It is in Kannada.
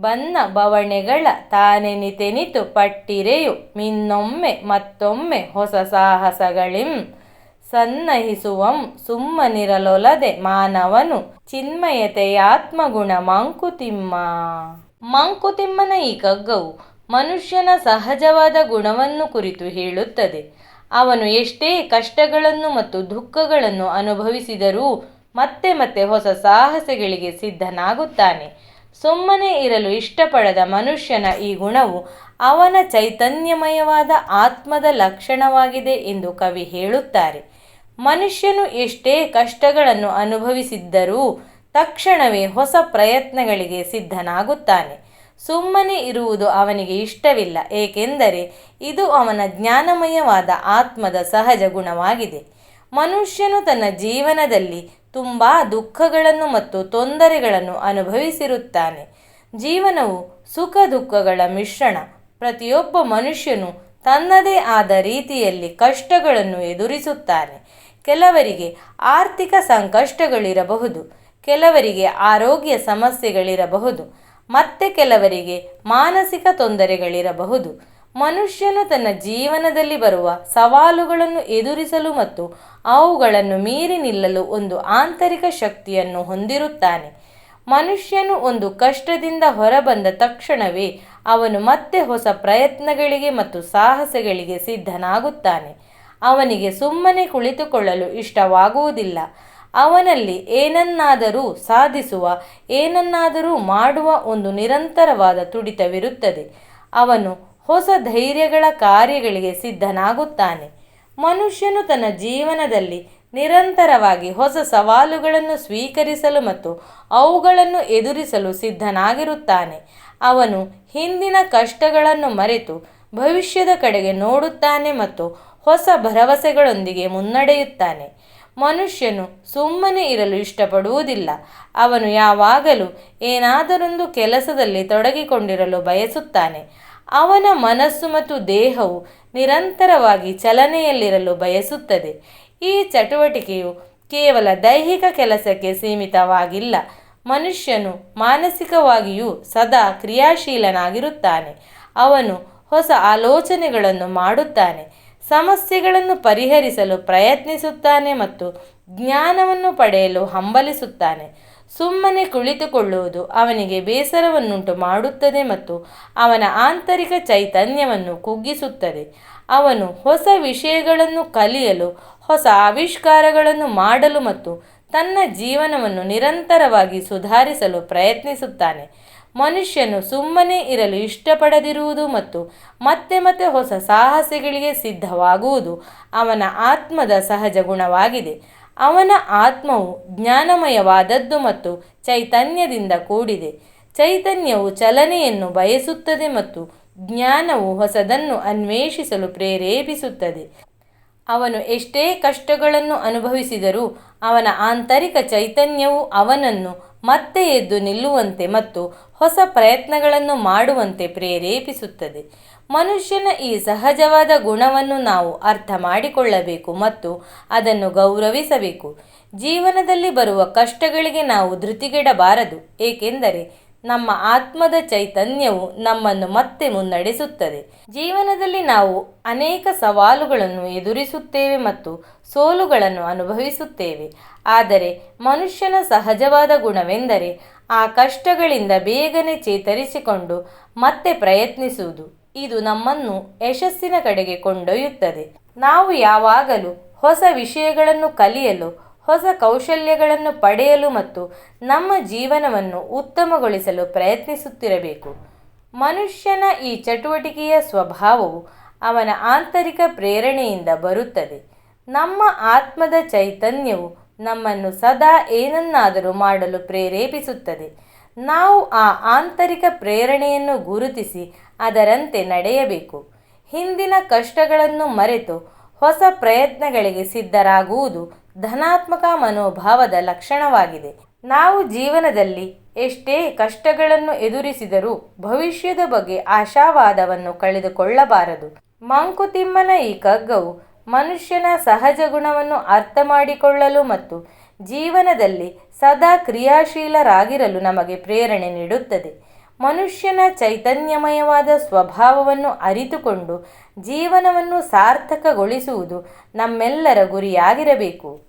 ಬನ್ನ ಬವಣೆಗಳ ತಾನೆನಿತೆನಿತು ಪಟ್ಟಿರೆಯು. ಮಿನ್ನೊಮ್ಮೆ ಮತ್ತೊಮ್ಮೆ ಹೊಸ ಸಾಹಸಗಳಿಂ. ಸನ್ನಹಿಸುವಂ ಸುಮ್ಮನಿರಲೊಲದೆ ಮಾನವನು ಚಿನ್ಮಯತೆಯಾತ್ಮಗುಣ ಮಂಕುತಿಮ್ಮ ಮಂಕುತಿಮ್ಮನ ಈ ಕಗ್ಗವು ಮನುಷ್ಯನ ಸಹಜವಾದ ಗುಣವನ್ನು ಕುರಿತು ಹೇಳುತ್ತದೆ. ಅವನು ಎಷ್ಟೇ ಕಷ್ಟಗಳನ್ನು ಮತ್ತು ದುಃಖಗಳನ್ನು ಅನುಭವಿಸಿದರೂ ಮತ್ತೆ ಮತ್ತೆ ಹೊಸ ಸಾಹಸಗಳಿಗೆ ಸಿದ್ಧನಾಗುತ್ತಾನೆ. ಸುಮ್ಮನೆ ಇರಲು ಇಷ್ಟಪಡದ ಮನುಷ್ಯನ ಈ ಗುಣವು ಅವನ ಚೈತನ್ಯಮಯವಾದ ಆತ್ಮದ ಲಕ್ಷಣವಾಗಿದೆ ಎಂದು ಕವಿ ಹೇಳುತ್ತಾರೆ. ಮನುಷ್ಯನು ಎಷ್ಟೇ ಕಷ್ಟಗಳನ್ನು ಅನುಭವಿಸಿದ್ದರೂ ತಕ್ಷಣವೇ ಹೊಸ ಪ್ರಯತ್ನಗಳಿಗೆ ಸಿದ್ಧನಾಗುತ್ತಾನೆ. ಸುಮ್ಮನೆ ಇರುವುದು ಅವನಿಗೆ ಇಷ್ಟವಿಲ್ಲ, ಏಕೆಂದರೆ ಇದು ಅವನ ಜ್ಞಾನಮಯವಾದ ಆತ್ಮದ ಸಹಜ ಗುಣವಾಗಿದೆ. ಮನುಷ್ಯನು ತನ್ನ ಜೀವನದಲ್ಲಿ ತುಂಬ ದುಃಖಗಳನ್ನು ಮತ್ತು ತೊಂದರೆಗಳನ್ನು ಅನುಭವಿಸಿರುತ್ತಾನೆ. ಜೀವನವು ಸುಖ ದುಃಖಗಳ ಮಿಶ್ರಣ. ಪ್ರತಿಯೊಬ್ಬ ಮನುಷ್ಯನು ತನ್ನದೇ ಆದ ರೀತಿಯಲ್ಲಿ ಕಷ್ಟಗಳನ್ನು ಎದುರಿಸುತ್ತಾನೆ. ಕೆಲವರಿಗೆ ಆರ್ಥಿಕ ಸಂಕಷ್ಟಗಳಿರಬಹುದು, ಕೆಲವರಿಗೆ ಆರೋಗ್ಯ ಸಮಸ್ಯೆಗಳಿರಬಹುದು, ಮತ್ತೆ ಕೆಲವರಿಗೆ ಮಾನಸಿಕ ತೊಂದರೆಗಳಿರಬಹುದು. ಮನುಷ್ಯನು ತನ್ನ ಜೀವನದಲ್ಲಿ ಬರುವ ಸವಾಲುಗಳನ್ನು ಎದುರಿಸಲು ಮತ್ತು ಅವುಗಳನ್ನು ಮೀರಿ ನಿಲ್ಲಲು ಒಂದು ಆಂತರಿಕ ಶಕ್ತಿಯನ್ನು ಹೊಂದಿರುತ್ತಾನೆ. ಮನುಷ್ಯನು ಒಂದು ಕಷ್ಟದಿಂದ ಹೊರಬಂದ ತಕ್ಷಣವೇ ಅವನು ಮತ್ತೆ ಹೊಸ ಪ್ರಯತ್ನಗಳಿಗೆ ಮತ್ತು ಸಾಹಸಗಳಿಗೆ ಸಿದ್ಧನಾಗುತ್ತಾನೆ. ಅವನಿಗೆ ಸುಮ್ಮನೆ ಕುಳಿತುಕೊಳ್ಳಲು ಇಷ್ಟವಾಗುವುದಿಲ್ಲ. ಅವನಲ್ಲಿ ಏನನ್ನಾದರೂ ಸಾಧಿಸುವ, ಏನನ್ನಾದರೂ ಮಾಡುವ ಒಂದು ನಿರಂತರವಾದ ತುಡಿತವಿರುತ್ತದೆ. ಅವನು ಹೊಸ ಧೈರ್ಯಗಳ ಕಾರ್ಯಗಳಿಗೆ ಸಿದ್ಧನಾಗುತ್ತಾನೆ. ಮನುಷ್ಯನು ತನ್ನ ಜೀವನದಲ್ಲಿ ನಿರಂತರವಾಗಿ ಹೊಸ ಸವಾಲುಗಳನ್ನು ಸ್ವೀಕರಿಸಲು ಮತ್ತು ಅವುಗಳನ್ನು ಎದುರಿಸಲು ಸಿದ್ಧನಾಗಿರುತ್ತಾನೆ. ಅವನು ಹಿಂದಿನ ಕಷ್ಟಗಳನ್ನು ಮರೆತು ಭವಿಷ್ಯದ ಕಡೆಗೆ ನೋಡುತ್ತಾನೆ ಮತ್ತು ಹೊಸ ಭರವಸೆಗಳೊಂದಿಗೆ ಮುನ್ನಡೆಯುತ್ತಾನೆ. ಮನುಷ್ಯನು ಸುಮ್ಮನೆ ಇರಲು ಇಷ್ಟಪಡುವುದಿಲ್ಲ. ಅವನು ಯಾವಾಗಲೂ ಏನಾದರೊಂದು ಕೆಲಸದಲ್ಲಿ ತೊಡಗಿಕೊಂಡಿರಲು ಬಯಸುತ್ತಾನೆ. ಅವನ ಮನಸ್ಸು ಮತ್ತು ದೇಹವು ನಿರಂತರವಾಗಿ ಚಲನೆಯಲ್ಲಿರಲು ಬಯಸುತ್ತದೆ. ಈ ಚಟುವಟಿಕೆಯು ಕೇವಲ ದೈಹಿಕ ಕೆಲಸಕ್ಕೆ ಸೀಮಿತವಾಗಿಲ್ಲ. ಮನುಷ್ಯನು ಮಾನಸಿಕವಾಗಿಯೂ ಸದಾ ಕ್ರಿಯಾಶೀಲನಾಗಿರುತ್ತಾನೆ. ಅವನು ಹೊಸ ಆಲೋಚನೆಗಳನ್ನು ಮಾಡುತ್ತಾನೆ. ಸಮಸ್ಯೆಗಳನ್ನು ಪರಿಹರಿಸಲು ಪ್ರಯತ್ನಿಸುತ್ತಾನೆ ಮತ್ತು ಜ್ಞಾನವನ್ನು ಪಡೆಯಲು ಹಂಬಲಿಸುತ್ತಾನೆ. ಸುಮ್ಮನೆ ಕುಳಿತುಕೊಳ್ಳುವುದು ಅವನಿಗೆ ಬೇಸರವನ್ನುಂಟು ಮಾಡುತ್ತದೆ ಮತ್ತು ಅವನ ಆಂತರಿಕ ಚೈತನ್ಯವನ್ನು ಕುಗ್ಗಿಸುತ್ತದೆ. ಅವನು ಹೊಸ ವಿಷಯಗಳನ್ನು ಕಲಿಯಲು, ಹೊಸ ಆವಿಷ್ಕಾರಗಳನ್ನು ಮಾಡಲು ಮತ್ತು ತನ್ನ ಜೀವನವನ್ನು ನಿರಂತರವಾಗಿ ಸುಧಾರಿಸಲು ಪ್ರಯತ್ನಿಸುತ್ತಾನೆ. ಮನುಷ್ಯನು ಸುಮ್ಮನೆ ಇರಲು ಇಷ್ಟಪಡದಿರುವುದು ಮತ್ತು ಮತ್ತೆ ಮತ್ತೆ ಹೊಸ ಸಾಹಸಗಳಿಗೆ ಸಿದ್ಧವಾಗುವುದು ಅವನ ಆತ್ಮದ ಸಹಜ ಗುಣವಾಗಿದೆ. ಅವನ ಆತ್ಮವು ಜ್ಞಾನಮಯವಾದದ್ದು ಮತ್ತು ಚೈತನ್ಯದಿಂದ ಕೂಡಿದೆ. ಚೈತನ್ಯವು ಚಲನೆಯನ್ನು ಬಯಸುತ್ತದೆ ಮತ್ತು ಜ್ಞಾನವು ಹೊಸದನ್ನು ಅನ್ವೇಷಿಸಲು ಪ್ರೇರೇಪಿಸುತ್ತದೆ. ಅವನು ಎಷ್ಟೇ ಕಷ್ಟಗಳನ್ನು ಅನುಭವಿಸಿದರೂ ಅವನ ಆಂತರಿಕ ಚೈತನ್ಯವು ಅವನನ್ನು ಮತ್ತೆ ಎದ್ದು ನಿಲ್ಲುವಂತೆ ಮತ್ತು ಹೊಸ ಪ್ರಯತ್ನಗಳನ್ನು ಮಾಡುವಂತೆ ಪ್ರೇರೇಪಿಸುತ್ತದೆ. ಮನುಷ್ಯನ ಈ ಸಹಜವಾದ ಗುಣವನ್ನು ನಾವು ಅರ್ಥ ಮಾಡಿಕೊಳ್ಳಬೇಕು ಮತ್ತು ಅದನ್ನು ಗೌರವಿಸಬೇಕು. ಜೀವನದಲ್ಲಿ ಬರುವ ಕಷ್ಟಗಳಿಗೆ ನಾವು ಧೃತಿಗೆಡಬಾರದು, ಏಕೆಂದರೆ ನಮ್ಮ ಆತ್ಮದ ಚೈತನ್ಯವು ನಮ್ಮನ್ನು ಮತ್ತೆ ಮುನ್ನಡೆಸುತ್ತದೆ. ಜೀವನದಲ್ಲಿ ನಾವು ಅನೇಕ ಸವಾಲುಗಳನ್ನು ಎದುರಿಸುತ್ತೇವೆ ಮತ್ತು ಸೋಲುಗಳನ್ನು ಅನುಭವಿಸುತ್ತೇವೆ. ಆದರೆ ಮನುಷ್ಯನ ಸಹಜವಾದ ಗುಣವೆಂದರೆ ಆ ಕಷ್ಟಗಳಿಂದ ಬೇಗನೆ ಚೇತರಿಸಿಕೊಂಡು ಮತ್ತೆ ಪ್ರಯತ್ನಿಸುವುದು. ಇದು ನಮ್ಮನ್ನು ಯಶಸ್ಸಿನ ಕಡೆಗೆ ಕೊಂಡೊಯ್ಯುತ್ತದೆ. ನಾವು ಯಾವಾಗಲೂ ಹೊಸ ವಿಷಯಗಳನ್ನು ಕಲಿಯಲು ಹೊಸ ಕೌಶಲ್ಯಗಳನ್ನು ಪಡೆಯಲು ಮತ್ತು ನಮ್ಮ ಜೀವನವನ್ನು ಉತ್ತಮಗೊಳಿಸಲು ಪ್ರಯತ್ನಿಸುತ್ತಿರಬೇಕು. ಮನುಷ್ಯನ ಈ ಚಟುವಟಿಕೆಯ ಸ್ವಭಾವವು ಅವನ ಆಂತರಿಕ ಪ್ರೇರಣೆಯಿಂದ ಬರುತ್ತದೆ. ನಮ್ಮ ಆತ್ಮದ ಚೈತನ್ಯವು ನಮ್ಮನ್ನು ಸದಾ ಏನನ್ನಾದರೂ ಮಾಡಲು ಪ್ರೇರೇಪಿಸುತ್ತದೆ. ನಾವು ಆ ಆಂತರಿಕ ಪ್ರೇರಣೆಯನ್ನು ಗುರುತಿಸಿ ಅದರಂತೆ ನಡೆಯಬೇಕು. ಹಿಂದಿನ ಕಷ್ಟಗಳನ್ನು ಮರೆತು ಹೊಸ ಪ್ರಯತ್ನಗಳಿಗೆ ಸಿದ್ಧರಾಗುವುದು ಧನಾತ್ಮಕ ಮನೋಭಾವದ ಲಕ್ಷಣವಾಗಿದೆ. ನಾವು ಜೀವನದಲ್ಲಿ ಎಷ್ಟೇ ಕಷ್ಟಗಳನ್ನು ಎದುರಿಸಿದರೂ ಭವಿಷ್ಯದ ಬಗ್ಗೆ ಆಶಾವಾದವನ್ನು ಕಳೆದುಕೊಳ್ಳಬಾರದು. ಮಂಕುತಿಮ್ಮನ ಈ ಕಗ್ಗವು ಮನುಷ್ಯನ ಸಹಜ ಗುಣವನ್ನು ಅರ್ಥ ಮಾಡಿಕೊಳ್ಳಲು ಮತ್ತು ಜೀವನದಲ್ಲಿ ಸದಾ ಕ್ರಿಯಾಶೀಲರಾಗಿರಲು ನಮಗೆ ಪ್ರೇರಣೆ ನೀಡುತ್ತದೆ. ಮನುಷ್ಯನ ಚೈತನ್ಯಮಯವಾದ ಸ್ವಭಾವವನ್ನು ಅರಿತುಕೊಂಡು ಜೀವನವನ್ನು ಸಾರ್ಥಕಗೊಳಿಸುವುದು ನಮ್ಮೆಲ್ಲರ ಗುರಿಯಾಗಿರಬೇಕು.